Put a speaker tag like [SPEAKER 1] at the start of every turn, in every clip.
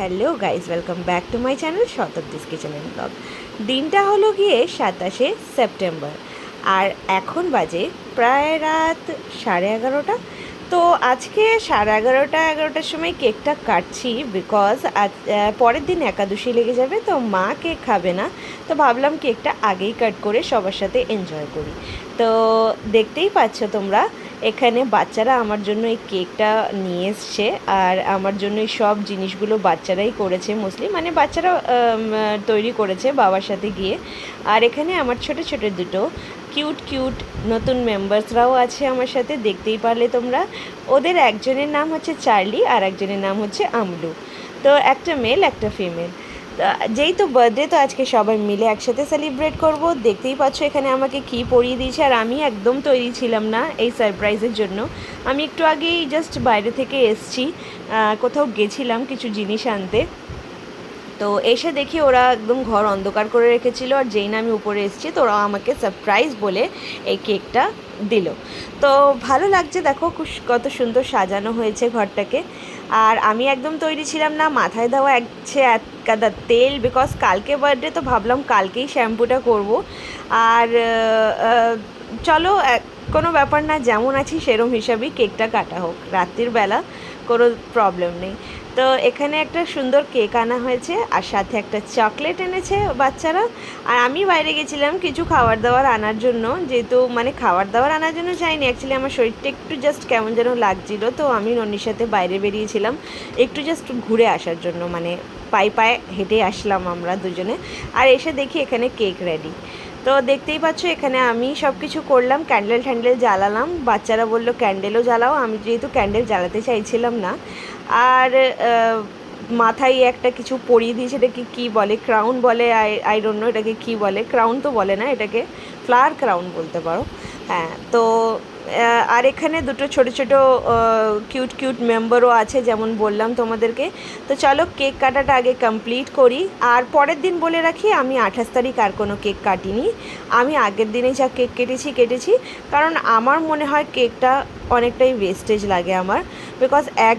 [SPEAKER 1] Hello guys welcome back to my channel Shatabdi's kitchen and blog দিনটা হলো গিয়ে সাতাশে সেপ্টেম্বর, আর এখন বাজে প্রায় রাত সাড়ে এগারোটা। তো আজকে সাড়ে এগারোটা, এগারোটার সময় কেকটা কাটছি বিকজ আজ পরের দিন একাদশী লেগে যাবে, তো মা কেক খাবে না। তো ভাবলাম কেকটা আগেই কাট করে সবার সাথে এনজয় করি। তো দেখতেই পাচ্ছ তোমরা এখানে বাচ্চারা আমার জন্য এই কেকটা নিয়ে এসছে আর আমার জন্য এই সব জিনিসগুলো বাচ্চারাই করেছে মোস্টলি মানে বাচ্চারা তৈরি করেছে বাবার সাথে গিয়ে। আর এখানে আমার ছোট ছোট দুটো কিউট কিউট নতুন মেম্বার্সরাও আছে আমার সাথে, দেখতেই পারলে তোমরা। ওদের একজনের নাম হচ্ছে চার্লি আর একজনের নাম হচ্ছে আমলু তো একটা মেল একটা ফিমেল যেই তো বার্থডে তো আজকে সবাই মিলে একসাথে সেলিব্রেট করব। দেখতেই পাচ্ছ এখানে আমাকে কি পরিয়ে দিয়েছে, আর আমি একদম তৈরি ছিলাম না এই সারপ্রাইজের জন্য। আমি একটু আগেই জাস্ট বাইরে থেকে এসছি কোথাও গেছিলাম কিছু জিনিস আনতে। তো এসে দেখি ওরা একদম ঘর অন্ধকার করে রেখেছিল আর যেই না আমি উপরে এসেছি, তো ওরা আমাকে সারপ্রাইজ বলে এই কেকটা দিল। তো ভালো লাগছে দেখো কত সুন্দর সাজানো হয়েছে ঘরটাকে। আর আমি একদম তৈরি ছিলাম না, মাথায় দেওয়া একছে এক কাদা তেল বিকজ কালকে বার্থডে তো ভাবলাম কালকেই শ্যাম্পুটা করব। আর চলো কোনো ব্যাপার না, যেমন আছি সেরম হিসাবেই কেকটা কাটা হোক, রাত্রির বেলা কোনো প্রবলেম নেই। তো এখানে একটা সুন্দর কেক আনা হয়েছে, আর সাথে একটা চকলেট এনেছে বাচ্চারা। আর আমি বাইরে গেছিলাম কিছু খাবার দাবার আনার জন্য, যেহেতু মানে খাবার দাবার আনার জন্য চাইনি অ্যাকচুয়ালি আমার শরীরটা একটু জাস্ট কেমন যেন লাগছিল, তো আমি ননির সাথে বাইরে বেরিয়েছিলাম, একটু জাস্ট ঘুরে আসার জন্য মানে পায়ে পায়ে হেঁটে আসলাম আমরা দুজনে। আর এসে দেখি এখানে কেক রেডি তো দেখতেই পাচ্ছ, এখানে আমি সব কিছু করলাম ক্যান্ডেল ট্যান্ডেল জ্বালালাম। বাচ্চারা বলল ক্যান্ডেলও জ্বালাও। আমি যেহেতু ক্যান্ডেল জ্বালাতে চাইছিলাম না। আর মাথায় একটা কিছু পরিয়ে দিয়েছে, এটাকে কী বলে ক্রাউন বলে, আই আই ডোন্ট এটাকে কী বলে। ক্রাউন তো বলে না, এটাকে ফ্লাওয়ার ক্রাউন বলতে পারো। হ্যাঁ তো আর এখানে দুটো ছোট ছোট কিউট কিউট মেম্বারও আছে, যেমন বললাম তোমাদেরকে। তো চলো কেক কাটাটা আগে কমপ্লিট করি। আর পরের দিন বলে রাখি, আমি আঠাশ তারিখ আর কোনো কেক কাটিনি। আমি আগের দিনে যা কেক কেটেছি কেটেছি। কারণ আমার মনে হয় কেকটা অনেকটাই ওয়েস্টেজ লাগে আমার। বিকজ এক,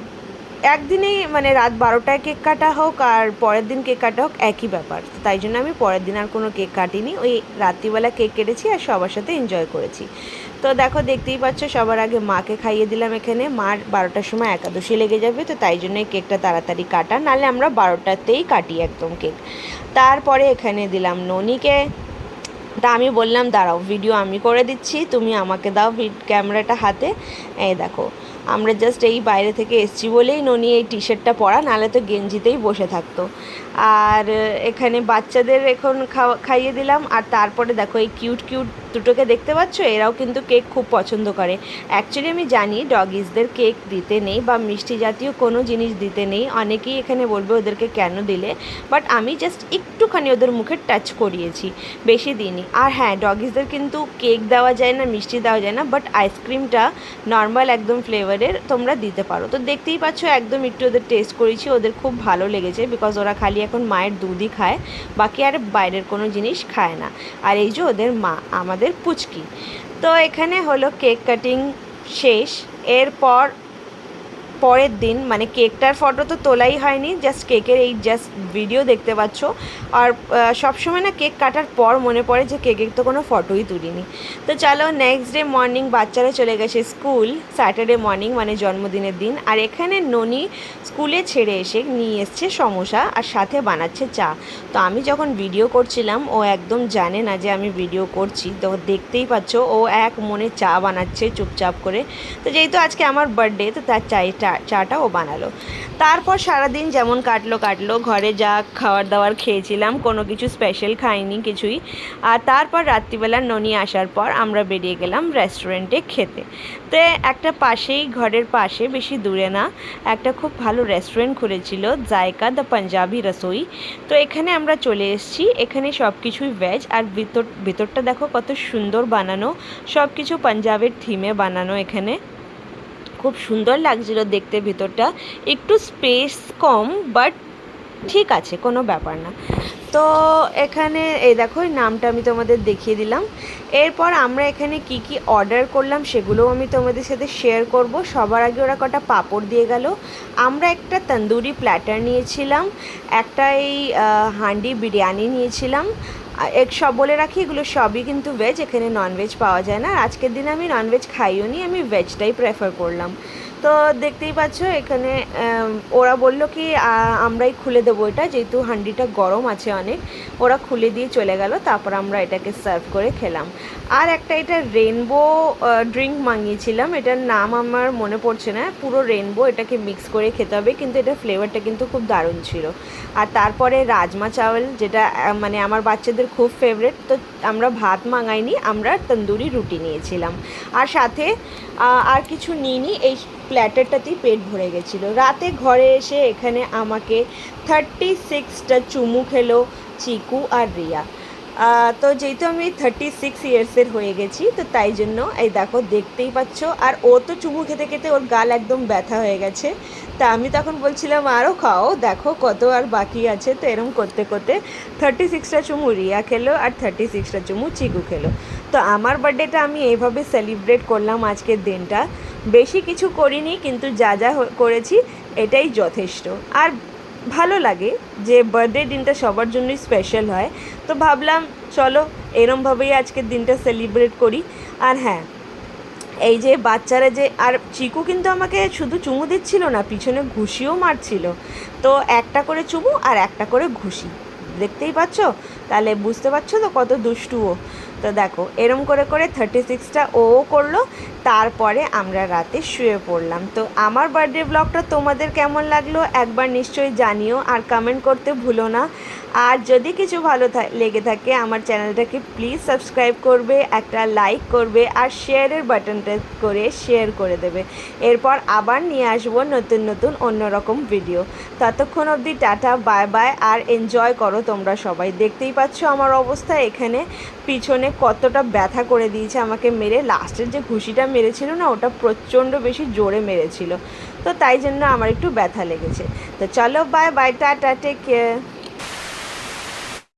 [SPEAKER 1] একদিনেই মানে রাত বারোটায় কেক কাটা হোক, আর পরের দিন কেক কাটা হোক, একই ব্যাপার। তাই জন্য আমি পরের দিন আর কোনো কেক কাটিনি। ওই রাত্রিবেলা কেক কেটেছি আর সবার সাথে এনজয় করেছি। তো দেখো, দেখতেই পাচ্ছ, সবার আগে মাকে খাইয়ে দিলাম এখানে। মার বারোটার সময় একাদশী লেগে যাবে, তো তাই জন্য কেকটা তাড়াতাড়ি কাটা। নাহলে আমরা বারোটাতেই কাটি একদম কেক। তারপরে এখানে দিলাম ননিকে। তা আমি বললাম, দাঁড়াও ভিডিও আমি করে দিচ্ছি, তুমি আমাকে দাও ক্যামেরাটা হাতে। এই দেখো আমরা জাস্ট এই বাইরে থেকে এসছি বলেই ননি এই টি শার্টটা পরা, নাহলে তো গেঞ্জিতেই বসে থাকতো। আর এখানে বাচ্চাদের এখন খাওয়া, খাইয়ে দিলাম, আর তারপরে দেখো এই কিউট কিউট দুটোকে দেখতে পাচ্ছ? এরাও কিন্তু কেক খুব পছন্দ করে। অ্যাকচুয়ালি আমি জানি ডগিসদের কেক দিতে নেই বা মিষ্টি জাতীয় কোনো জিনিস দিতে নেই। অনেকেই এখানে বলবে ওদেরকে কেন দিলে? বাট আমি জাস্ট একটুখানি ওদের মুখে টাচ করিয়েছি, বেশি দিনই আর হ্যাঁ ডগিসদের কিন্তু কেক দেওয়া যায় না, মিষ্টি দেওয়া যায় না বাট আইসক্রিমটা নর্মাল একদম ফ্লেভারের তোমরা দিতে পারো। তো দেখতেই পাচ্ছ, একদম একটু ওদের টেস্ট করেছি, ওদের খুব ভালো লেগেছে বিকজ ওরা খালি এখন মায়ের দুধই খায়, বাকি আর বাইরের কোনো জিনিস খায় না। আর এই যে ওদের মা, আমাদের পুচকি। তো এখানে হলো কেক কাটিং শেষ, এরপর পরের দিন মানে কেকটার ফটো তো তোলাই হয়নি জাস্ট কেকের এই জাস্ট ভিডিও দেখতে পাচ্ছ। আর সবসময় না কেক কাটার পর মনে পড়ে যে কেকের তো কোনো ফটোই তুলিনি। তো চলো নেক্সট ডে মর্নিং বাচ্চারা চলে গেছে স্কুল স্যাটারডে মর্নিং মানে জন্মদিনের দিন। আর এখানে ননি স্কুলে ছেড়ে এসে নিয়ে এসছে সমোসা আর সাথে বানাচ্ছে চা। তো আমি যখন ভিডিও করছিলাম, ও একদম জানে না যে আমি ভিডিও করছি। তো দেখতেই পাচ্ছ, ও এক মনে চা বানাচ্ছে চুপচাপ করে। তো যেহেতু আজকে আমার বার্থডে তো তার চাই চা চাটা ও বানালো। তারপর সারাদিন যেমন কাটলো কাটলো, ঘরে যা খাবার দাবার খেয়েছিলাম, কোনো কিছু স্পেশাল খাইনি কিছুই। আর তারপর রাত্রিবেলা ননি আসার পর আমরা বেরিয়ে গেলাম রেস্টুরেন্টে খেতে। তো একটা পাশেই, ঘরের পাশে, বেশি দূরে না, একটা খুব ভালো রেস্টুরেন্ট খুলেছিল জায়কা দ্য পাঞ্জাবি রসোই তো এখানে আমরা চলে এসেছি, এখানে সব কিছুই ভেজ আর ভিতর ভিতরটা দেখো কত সুন্দর বানানো সব কিছু পাঞ্জাবের থিমে বানানো এখানে। খুব সুন্দর লাগছিল দেখতে ভেতরটা। একটু স্পেস কম বাট ঠিক আছে কোনো ব্যাপার না। তো এখানে এই দেখো নামটা আমি তোমাদের দেখিয়ে দিলাম। এরপর আমরা এখানে কি কি অর্ডার করলাম সেগুলোও আমি তোমাদের সাথে শেয়ার করব। সবার আগে ওরা কটা পাঁপড় দিয়ে গেল। আমরা একটা তন্দুরি প্ল্যাটার নিয়েছিলাম একটা এই আহ, হাঁডি বিরিয়ানি নিয়েছিলাম এক সব বলে রাখি, এগুলো সবই কিন্তু ভেজ এখানে ননভেজ পাওয়া যায় না। আজকের দিনে আমি ননভেজ খাইও নি আমি ভেজটাই প্রেফার করলাম। তো দেখতেই পাচ্ছ, এখানে ওরা বলল কি আমরাই খুলে দেবো এটা, যেহেতু হান্ডিটা গরম আছে অনেক, ওরা খুলে দিয়ে চলে গেল, তারপর আমরা এটাকে সার্ভ করে খেলাম। আর একটা এটা রেনবো ড্রিঙ্ক মাঙিয়েছিলাম, এটার নাম আমার মনে পড়ছে না, পুরো রেনবো এটাকে মিক্স করে খেতে হবে, কিন্তু এটা ফ্লেভারটা কিন্তু খুব দারুণ ছিল। আর তারপরে রাজমা চাওয়াল যেটা মানে আমার বাচ্চাদের খুব ফেভারেট তো আমরা ভাত মাঙাইনি, আমরা তন্দুরি রুটি নিয়েছিলাম। আর সাথে আর কিছু নিইনি, এই প্ল্যাটারটাতেই পেট ভরে গেছিল। রাতে ঘরে এসে এখানে আমাকে থার্টি সিক্সটা চুমু খেলো চিকু আর রিয়া। তো যেহেতু আমি থার্টি সিক্স ইয়ার্সের হয়ে গেছি, তো তাই জন্য এই দেখো দেখতেই পাচ্ছ। আর ও তো চুমু খেতে খেতে ওর গাল একদম ব্যথা হয়ে গেছে। তা আমি তখন বলছিলাম আরও খাও, দেখো কত আর বাকি আছে। তো এরম করতে করতে থার্টি সিক্সটা চুমু রিয়া খেলো আর থার্টি সিক্সটা চুমু চিকু খেলো। তো আমার বার্থডেটা আমি এইভাবে সেলিব্রেট করলাম আজকের দিনটা। বেশি কিছু করিনি, কিন্তু যা যা করেছি এটাই যথেষ্ট। আর ভালো লাগে যে বার্থডে দিনটা সবার জন্যই স্পেশাল হয়। তো ভাবলাম, চলো এরমভাবেই আজকের দিনটা সেলিব্রেট করি। আর হ্যাঁ এই যে বাচ্চারা যে, আর চিকু কিন্তু আমাকে শুধু চুমু দিচ্ছিল না, পিছনে ঘুষিও মারছিল। তো একটা করে চুমু আর একটা করে ঘুষি। দেখতেই পাচ্ছ? তাহলে বুঝতে পারছ তো কত দুষ্টু ও তো দেখো এরম করে করে থার্টি সিক্সটা ও করল। তারপরে আমরা রাতে শুয়ে পড়লাম। তো আমার বার্থডে ব্লগটা তোমাদের কেমন লাগল একবার নিশ্চয়ই জানিও আর কমেন্ট করতে ভুলো না। আর যদি কিছু ভালো লেগে থাকে, আমার চ্যানেলটাকে প্লিজ সাবস্ক্রাইব করবে, একটা লাইক করবে আর শেয়ারের বাটনটা করে শেয়ার করে দেবে। এরপর আবার নিয়ে আসব নতুন নতুন অন্যরকম ভিডিও ততক্ষণ অবধি টাটা বাই বাই আর এনজয় করো তোমরা সবাই। দেখতেই পাচ্ছ আমার অবস্থা এখানে। পিছনে কতটা ব্যথা করে দিয়েছে আমাকে মেরে। লাস্টের যে ঘুষিটা মেরেছিল না, ওটা প্রচণ্ড বেশি জোরে মেরেছিল। তো তাই জন্য আমার একটু ব্যথা লেগেছে। তো চলো bye bye tata take care